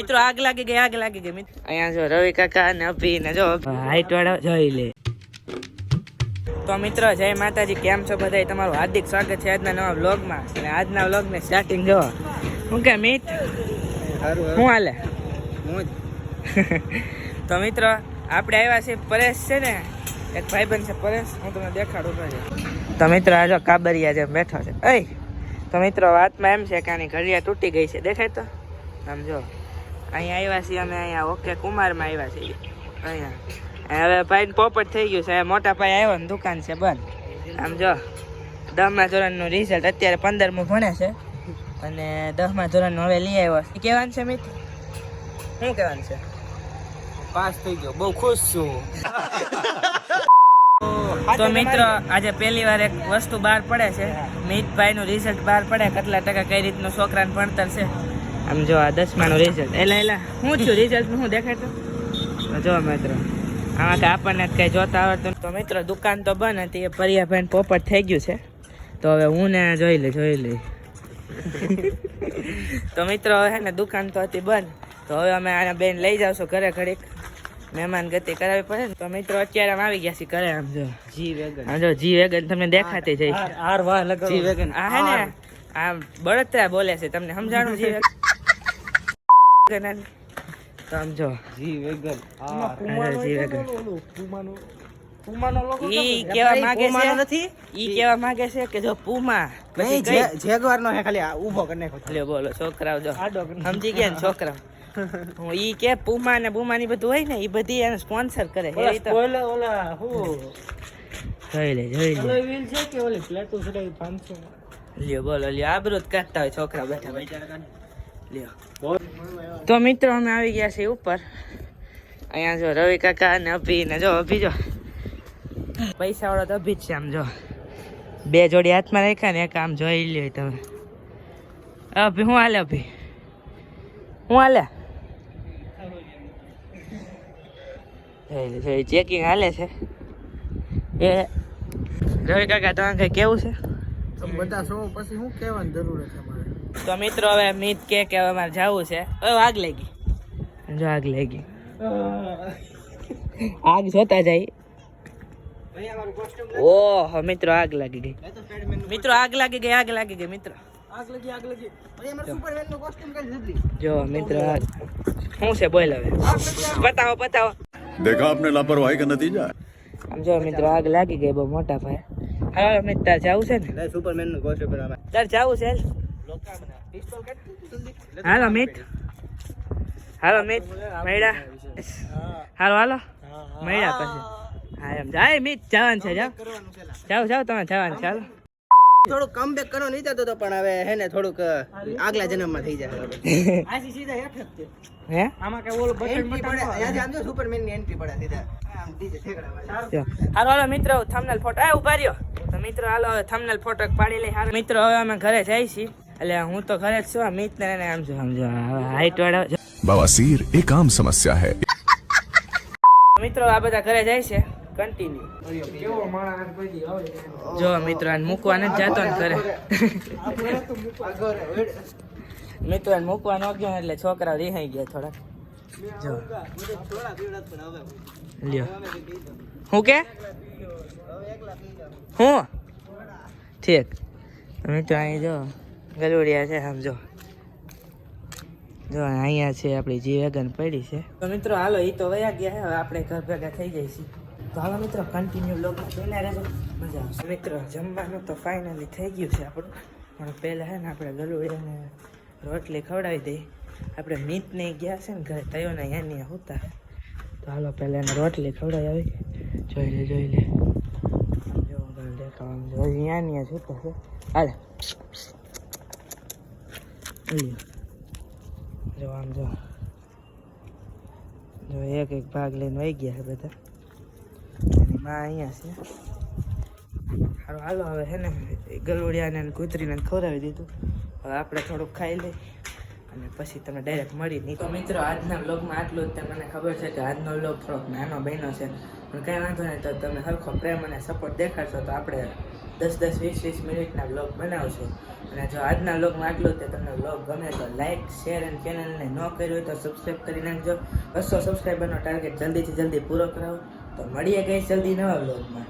મિત્રો આગ લાગી ગઈ આગ લાગી ગઈ મિત્રો. અહીંયા જો રવિ કાકા ને અભી ને જો હાઈટ વાળા જોઈ લે. તો મિત્રો જય માતાજી કેમ છો બધા તમારું હાર્દિક સ્વાગત છે આજના નવા વ્લોગમાં. અને આજના વ્લોગને સ્ટાર્ટિંગ જો. હું કે મિત? શું હાલે? તો મિત્રો આપણે આવ્યા છે પરેશ છે ને? એક ભાઈબંધ છે પરેશ હું તમને દેખાડું તો તો મિત્રો આ જો કાબરિયા જેમ બેઠો છે. એય! તો મિત્રો વાતમાં એમ છે કે આની ઘડિયા તૂટી ગઈ છે. દેખાય તો? આમ જો. અહીંયા આવ્યા છીએ અમે અહીંયા ઓકે કુમારમાં આવ્યા છીએ. અહીંયા. હવે ભાઈ પોપટ થઈ ગયું છે મોટા ભાઈ આવ્યો ને દુકાન છે બંધ. આમ જો દસમા ધોરણનું રિઝલ્ટ અત્યારે પંદરમું ભણે છે. અને દસમા ધોરણનું હવે લઈ આવ્યો છે. કહેવાનું છે મિત્ર? શું કહેવાનું છે? પાસ થઈ ગયો. બહુ ખુશ છું. તો મિત્રો આજે પહેલી વાર એક વસ્તુ બહાર પડે છે. મિતભાઈ નું રિઝલ્ટ બહાર પડે. કેટલા ટકા કઈ રીતનું છોકરાને ભણતર છે? આમ જો આ દસમાનું રિઝલ્ટ એટલે એલા હું થયું રિઝલ્ટ હું દેખાડતો જો મિત્રો આમાં કે આપણને કઈ જોતા આવડતું તો મિત્રો દુકાન તો બંધ હતી એ પરિયાભાઈ પોપટ થઈ ગયું છે. તો હવે હું ને જોઈ લે જોઈ લઈ. તો મિત્રો હવે ને દુકાન તો હતી બંધ. તો હવે અમે આના બેન લઈ જાવશું ઘરે ઘડીક. મહેમાન ગતિ કરાવી પડે ને. તો મિત્રો અત્યારે આમ આવી ગયા છે ઘરે આમ જો. G wagon. આમ જો જી વેગન તમને દેખાતી જઈ આર વાહ લગાવો. G wagon. આ હે ને આ બળતરા બોલે છે. તમને સમજાણું જી વેગન? તો જી. વેગન હા, જી વેગન પુમાનો પુમાનો લોગો ઈ કેવા માંગે છે નથી? ઈ કેવા માંગે છે કે જો પૂમા પછી જેગવાર નો હે ખાલી ઊભો કરી નાખ્યો લ્યો બોલો છોકરાઓ જો. સમજી ગયા ને છોકરા હું ઈ કે પૂમા ને બુમા ની બધું હોય ને ઈ બધી એને સ્પોન્સર કરે. એ તો spoiler ઓલા હું? જોઈ લે જોઈ લે. ઓલા wheel છે કે ઓલી પ્લેટો છે 500 લ્યો બોલો લ્યો. આબરૂ જ કરતા હોય છોકરા બેઠા બેઠા. તો મિત્રો, અમે આવી ગયા છીએ ઉપર. અહીંયા જો રવિ કાકા અને અભી ને જો, અભી જો. પૈસા વાળો તો અભી જ છે આમ જો. બે જોડી હાથમાં રાખ્યા ને એક આમ જોઈ લ્યો તમે. અભી, હું હાલે અભી? હું હાલે? ચેકિંગ હાલે છે. એ રવિ કાકા, તમારે કઈ કેવું છે? બધા શો પછી શું કહેવાની જરૂર છે મારે? તો મિત્રો હવે મિત કે કે હવે મારે જવું છે. હવે આગ લઈ ગઈ જો આગ લઈ આગ જોતા જાય. ઓહ મિત્રો આગ લાગી ગઈ. મિત્રો આગ લાગી ગઈ આગ લાગી ગઈ મિત્રો. આગ લાગી આગ શું છે બોલ હવે. બતાવો બતાવો. લાપરવાહી કા નતીજા આમ જો મિત્રો આગ લાગી ગઈ બહુ મોટા ભાઈ. હાલો મિત્ર જાવું છે ને? સુપરમેનનું કોસ્ટ્યુમ તાર જાવું છે હાલ. મિત. હાલો મિત. મૈડા હાલો હાલો. મૈડા પછી. હા એમ. જાય મિત જવાનું છે છે જાઓ જાઓ તમે જવાનું છે હાલો. થોડુંક કમબેક કરવાનો નહીં હતો પણ હવે હે ને થોડુંક આગલા આગલા જન્મમાં થઈ જાય. આજી સીધા હેઠ જ હે? આમાં કે ઓલો બટન બટન અહીંયા આમ જો. સુપરમેનની એન્ટ્રી પડે સીધા આમ દીજે ઠેકડા હાલો હાલો મિત્રો થંબનેલ ફોટો આ ઊભા રહ્યો. તો મિત્રો હાલો હવે થંબનેલ ફોટો પાડી લઈ. હાલો મિત્રો હવે અમે ઘરે જઈ છીએ એટલે હું તો ખરે છું અમિત ને આમ છું સમજો હાઈટ વાળા બવાસીર એક આમ સમસ્યા હે. મિત્રો આ બધા ઘરે જાય છે. કન્ટિન્યુ જો મિત્રો આને મૂકવા નથી જતો ને ઘરે. મિત્રો મૂકવા ન ગયો એટલે છોકરા રિહાઈ ગયા થોડાક. જો. લ્યો. હું કે? હું? ઠીક. મિત્રો અહીં જો. ગલુડિયા છે, આમ જો. અહીંયા છે આપણી જે વેગન પડી છે. તો મિત્રો, હાલો એ તો વયા ગયા હવે આપણે ઘર ભેગા થઈ જાય છીએ તો હાલો મિત્રો કન્ટિન્યુ બ્લોગમાં જોઈને રહેજો. મજા આવશે. મિત્રો, જમવાનું તો ફાઇનલી થઈ ગયું છે આપણું. પણ પહેલાં છે ને, આપણે ગલુડિયાને રોટલી ખવડાવી દઈએ. આપણે મીતને ગયા છે ને, ઘરે તયો ને અહીંયા હોતા. તો હાલો, પહેલાં એને રોટલી ખવડાવી આવી. જોઈ લે જોઈ લે. જો હજી અહીંયા છૂટા છે. હાલે. જો આમ જો જો એક એક ભાગ લઈને વહી ગયા છે બધા. અને માં અહીંયા છે. હાલો હાલો હવે હે ને ગલુડિયાને કૂતરીને ખવડાવી દીધું. હવે આપણે થોડુંક ખાઈ લઈ અને પછી તમે ડાયરેક્ટ મળી નહીં તો મિત્રો આજના બ્લોગમાં આટલું જ. તે મને ખબર છે કે આજનો બ્લોગ થોડોક નાનો બન્યો છે. પણ કાંઈ વાંધો નહીં તો તમે સરખો પ્રેમ અને સપોર્ટ દેખાડશો તો આપણે દસ દસ વીસ વીસ મિનિટના બ્લોગ બનાવશો. અને જો આજના બ્લોગમાં આટલું તે તમને બ્લોગ ગમે તો લાઇક શેર અને ચેનલને ન કર્યું હોય તો સબસ્ક્રાઈબ કરી નાખજો. બસો સબસ્ક્રાઈબરનો ટાર્ગેટ જલ્દીથી જલ્દી પૂરો કરાવો. તો મળીએ કંઈ જલ્દી નવા બ્લોગમાં